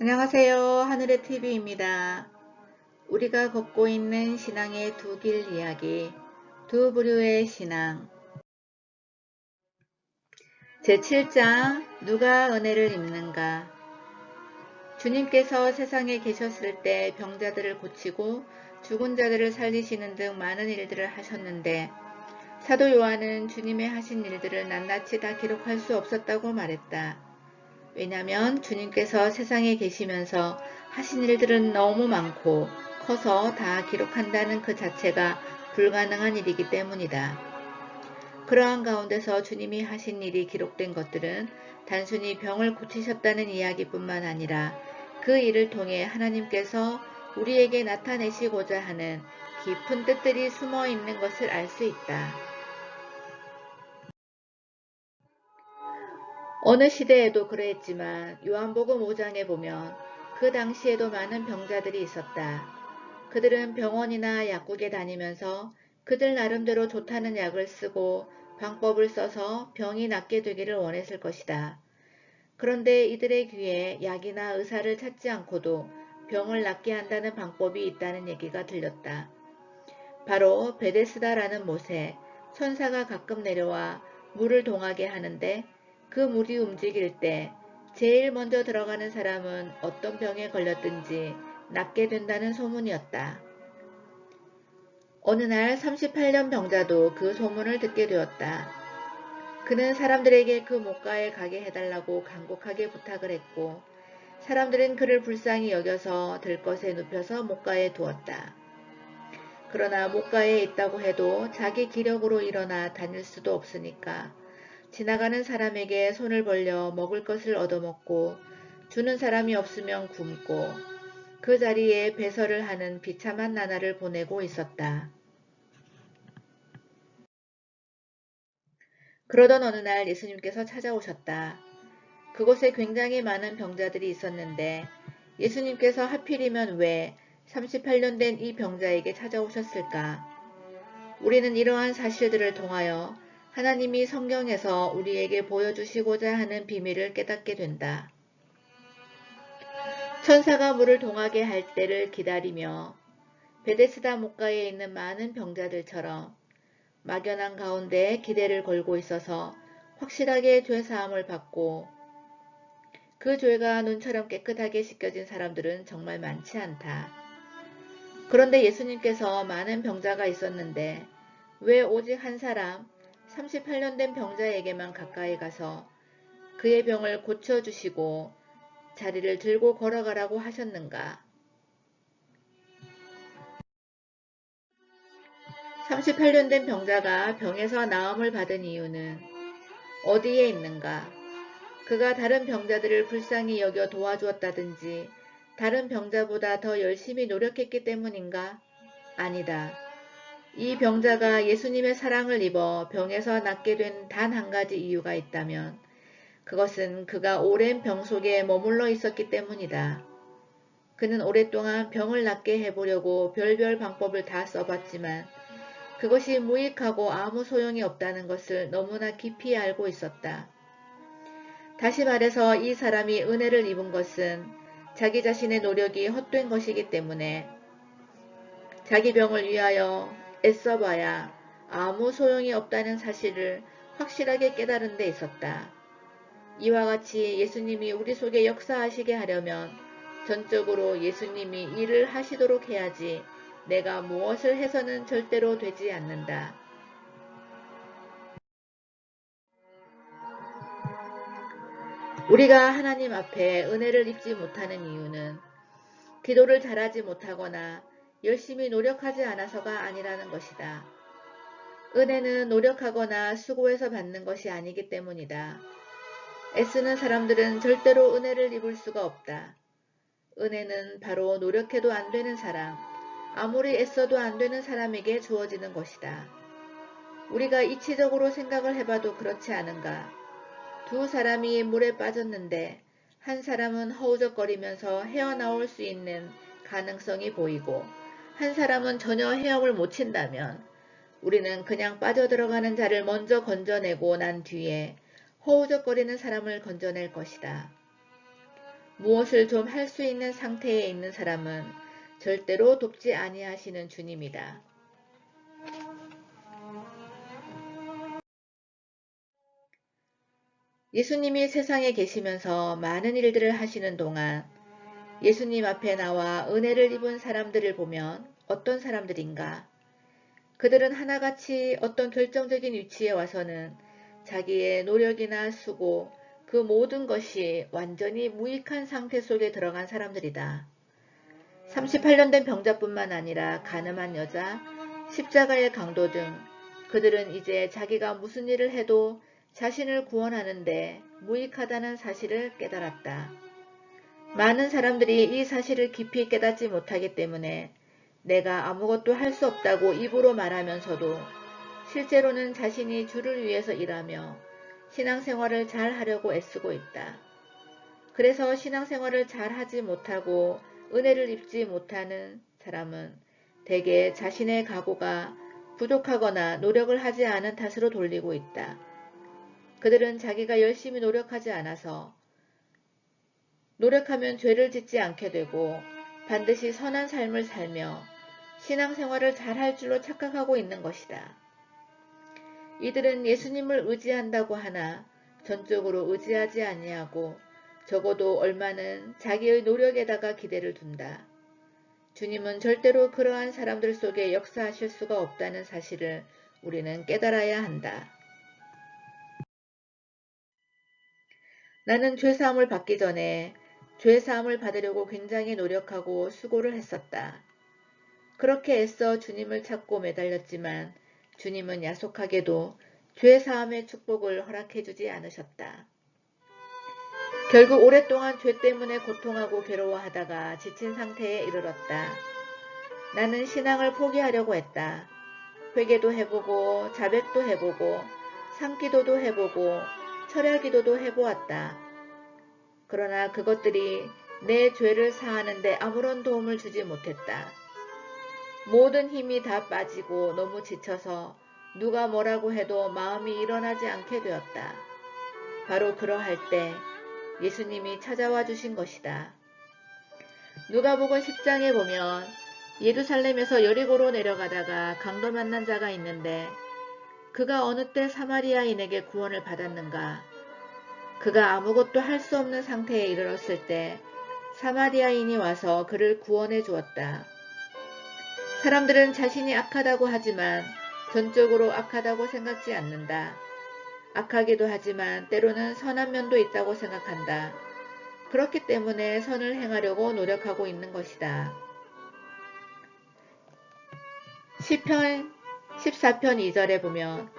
안녕하세요. 하늘의 TV입니다. 우리가 걷고 있는 신앙의 두 길 이야기, 두 부류의 신앙. 제7장 누가 은혜를 입는가 주님께서 세상에 계셨을 때 병자들을 고치고 죽은 자들을 살리시는 등 많은 일들을 하셨는데 사도 요한은 주님의 하신 일들을 낱낱이 다 기록할 수 없었다고 말했다. 왜냐하면 주님께서 세상에 계시면서 하신 일들은 너무 많고 커서 다 기록한다는 그 자체가 불가능한 일이기 때문이다. 그러한 가운데서 주님이 하신 일이 기록된 것들은 단순히 병을 고치셨다는 이야기뿐만 아니라 그 일을 통해 하나님께서 우리에게 나타내시고자 하는 깊은 뜻들이 숨어 있는 것을 알 수 있다. 어느 시대에도 그러했지만 요한복음 5장에 보면 그 당시에도 많은 병자들이 있었다. 그들은 병원이나 약국에 다니면서 그들 나름대로 좋다는 약을 쓰고 방법을 써서 병이 낫게 되기를 원했을 것이다. 그런데 이들의 귀에 약이나 의사를 찾지 않고도 병을 낫게 한다는 방법이 있다는 얘기가 들렸다. 바로 베데스다라는 못에 천사가 가끔 내려와 물을 동하게 하는데 그 물이 움직일 때 제일 먼저 들어가는 사람은 어떤 병에 걸렸든지 낫게 된다는 소문이었다. 어느 날 38년 병자도 그 소문을 듣게 되었다. 그는 사람들에게 그 목가에 가게 해달라고 간곡하게 부탁을 했고 사람들은 그를 불쌍히 여겨서 들것에 눕혀서 목가에 두었다. 그러나 목가에 있다고 해도 자기 기력으로 일어나 다닐 수도 없으니까 지나가는 사람에게 손을 벌려 먹을 것을 얻어먹고 주는 사람이 없으면 굶고 그 자리에 배설을 하는 비참한 나날을 보내고 있었다. 그러던 어느 날 예수님께서 찾아오셨다. 그곳에 굉장히 많은 병자들이 있었는데 예수님께서 하필이면 왜 38년 된 이 병자에게 찾아오셨을까? 우리는 이러한 사실들을 통하여 하나님이 성경에서 우리에게 보여주시고자 하는 비밀을 깨닫게 된다. 천사가 물을 동하게 할 때를 기다리며 베데스다 목가에 있는 많은 병자들처럼 막연한 가운데 기대를 걸고 있어서 확실하게 죄사함을 받고 그 죄가 눈처럼 깨끗하게 씻겨진 사람들은 정말 많지 않다. 그런데 예수님께서 많은 병자가 있었는데 왜 오직 한 사람 38년 된 병자에게만 가까이 가서 그의 병을 고쳐주시고 자리를 들고 걸어가라고 하셨는가? 38년 된 병자가 병에서 나음을 받은 이유는 어디에 있는가? 그가 다른 병자들을 불쌍히 여겨 도와주었다든지 다른 병자보다 더 열심히 노력했기 때문인가? 아니다. 이 병자가 예수님의 사랑을 입어 병에서 낫게 된 단 한 가지 이유가 있다면 그것은 그가 오랜 병 속에 머물러 있었기 때문이다. 그는 오랫동안 병을 낫게 해보려고 별별 방법을 다 써봤지만 그것이 무익하고 아무 소용이 없다는 것을 너무나 깊이 알고 있었다. 다시 말해서 이 사람이 은혜를 입은 것은 자기 자신의 노력이 헛된 것이기 때문에 자기 병을 위하여 애써봐야 아무 소용이 없다는 사실을 확실하게 깨달은 데 있었다. 이와 같이 예수님이 우리 속에 역사하시게 하려면 전적으로 예수님이 일을 하시도록 해야지 내가 무엇을 해서는 절대로 되지 않는다. 우리가 하나님 앞에 은혜를 입지 못하는 이유는 기도를 잘하지 못하거나 열심히 노력하지 않아서가 아니라는 것이다. 은혜는 노력하거나 수고해서 받는 것이 아니기 때문이다. 애쓰는 사람들은 절대로 은혜를 입을 수가 없다. 은혜는 바로 노력해도 안 되는 사람, 아무리 애써도 안 되는 사람에게 주어지는 것이다. 우리가 이치적으로 생각을 해봐도 그렇지 않은가. 두 사람이 물에 빠졌는데 한 사람은 허우적거리면서 헤어나올 수 있는 가능성이 보이고 한 사람은 전혀 헤엄을 못 친다면 우리는 그냥 빠져들어가는 자를 먼저 건져내고 난 뒤에 허우적거리는 사람을 건져낼 것이다. 무엇을 좀 할 수 있는 상태에 있는 사람은 절대로 돕지 아니하시는 주님이다. 예수님이 세상에 계시면서 많은 일들을 하시는 동안 예수님 앞에 나와 은혜를 입은 사람들을 보면 어떤 사람들인가? 그들은 하나같이 어떤 결정적인 위치에 와서는 자기의 노력이나 수고, 그 모든 것이 완전히 무익한 상태 속에 들어간 사람들이다. 38년 된 병자뿐만 아니라 가늠한 여자, 십자가의 강도 등 그들은 이제 자기가 무슨 일을 해도 자신을 구원하는데 무익하다는 사실을 깨달았다. 많은 사람들이 이 사실을 깊이 깨닫지 못하기 때문에 내가 아무것도 할 수 없다고 입으로 말하면서도 실제로는 자신이 주를 위해서 일하며 신앙생활을 잘 하려고 애쓰고 있다. 그래서 신앙생활을 잘 하지 못하고 은혜를 입지 못하는 사람은 대개 자신의 각오가 부족하거나 노력을 하지 않은 탓으로 돌리고 있다. 그들은 자기가 열심히 노력하지 않아서 노력하면 죄를 짓지 않게 되고 반드시 선한 삶을 살며 신앙생활을 잘 할 줄로 착각하고 있는 것이다. 이들은 예수님을 의지한다고 하나 전적으로 의지하지 아니하고 적어도 얼마는 자기의 노력에다가 기대를 둔다. 주님은 절대로 그러한 사람들 속에 역사하실 수가 없다는 사실을 우리는 깨달아야 한다. 나는 죄사함을 받기 전에 죄사함을 받으려고 굉장히 노력하고 수고를 했었다. 그렇게 애써 주님을 찾고 매달렸지만 주님은 야속하게도 죄사함의 축복을 허락해 주지 않으셨다. 결국 오랫동안 죄 때문에 고통하고 괴로워하다가 지친 상태에 이르렀다. 나는 신앙을 포기하려고 했다. 회개도 해보고 자백도 해보고 상기도도 해보고 철야기도도 해보았다. 그러나 그것들이 내 죄를 사하는데 아무런 도움을 주지 못했다. 모든 힘이 다 빠지고 너무 지쳐서 누가 뭐라고 해도 마음이 일어나지 않게 되었다. 바로 그러할 때 예수님이 찾아와 주신 것이다. 누가복음 10장에 보면 예루살렘에서 여리고로 내려가다가 강도 만난 자가 있는데 그가 어느 때 사마리아인에게 구원을 받았는가? 그가 아무것도 할 수 없는 상태에 이르렀을 때 사마리아인이 와서 그를 구원해 주었다. 사람들은 자신이 악하다고 하지만 전적으로 악하다고 생각지 않는다. 악하기도 하지만 때로는 선한 면도 있다고 생각한다. 그렇기 때문에 선을 행하려고 노력하고 있는 것이다. 시편 14편 2절에 보면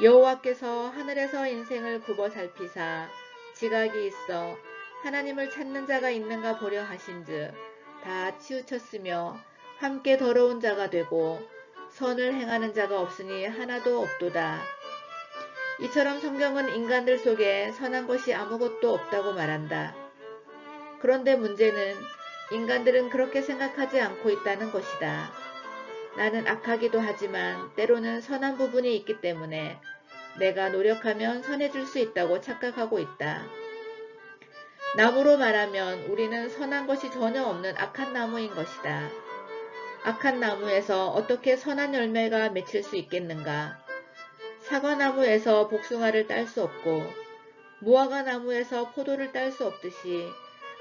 여호와께서 하늘에서 인생을 굽어 살피사 지각이 있어 하나님을 찾는 자가 있는가 보려 하신즉 다 치우쳤으며 함께 더러운 자가 되고 선을 행하는 자가 없으니 하나도 없도다. 이처럼 성경은 인간들 속에 선한 것이 아무것도 없다고 말한다. 그런데 문제는 인간들은 그렇게 생각하지 않고 있다는 것이다. 나는 악하기도 하지만 때로는 선한 부분이 있기 때문에 내가 노력하면 선해질 수 있다고 착각하고 있다. 나무로 말하면 우리는 선한 것이 전혀 없는 악한 나무인 것이다. 악한 나무에서 어떻게 선한 열매가 맺힐 수 있겠는가? 사과나무에서 복숭아를 딸 수 없고 무화과 나무에서 포도를 딸 수 없듯이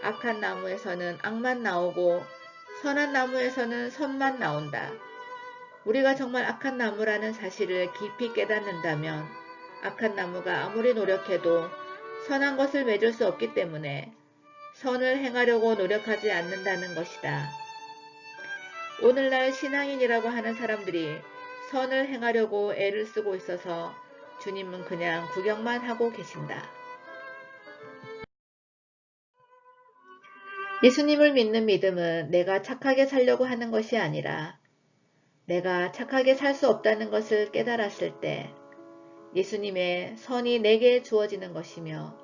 악한 나무에서는 악만 나오고 선한 나무에서는 선만 나온다. 우리가 정말 악한 나무라는 사실을 깊이 깨닫는다면 악한 나무가 아무리 노력해도 선한 것을 맺을 수 없기 때문에 선을 행하려고 노력하지 않는다는 것이다. 오늘날 신앙인이라고 하는 사람들이 선을 행하려고 애를 쓰고 있어서 주님은 그냥 구경만 하고 계신다. 예수님을 믿는 믿음은 내가 착하게 살려고 하는 것이 아니라 내가 착하게 살 수 없다는 것을 깨달았을 때 예수님의 선이 내게 주어지는 것이며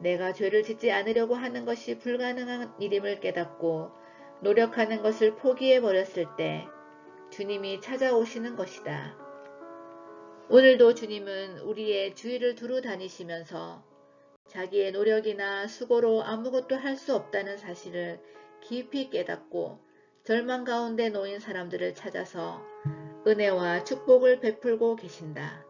내가 죄를 짓지 않으려고 하는 것이 불가능한 일임을 깨닫고 노력하는 것을 포기해 버렸을 때 주님이 찾아오시는 것이다. 오늘도 주님은 우리의 주위를 두루 다니시면서 자기의 노력이나 수고로 아무것도 할 수 없다는 사실을 깊이 깨닫고 절망 가운데 놓인 사람들을 찾아서 은혜와 축복을 베풀고 계신다.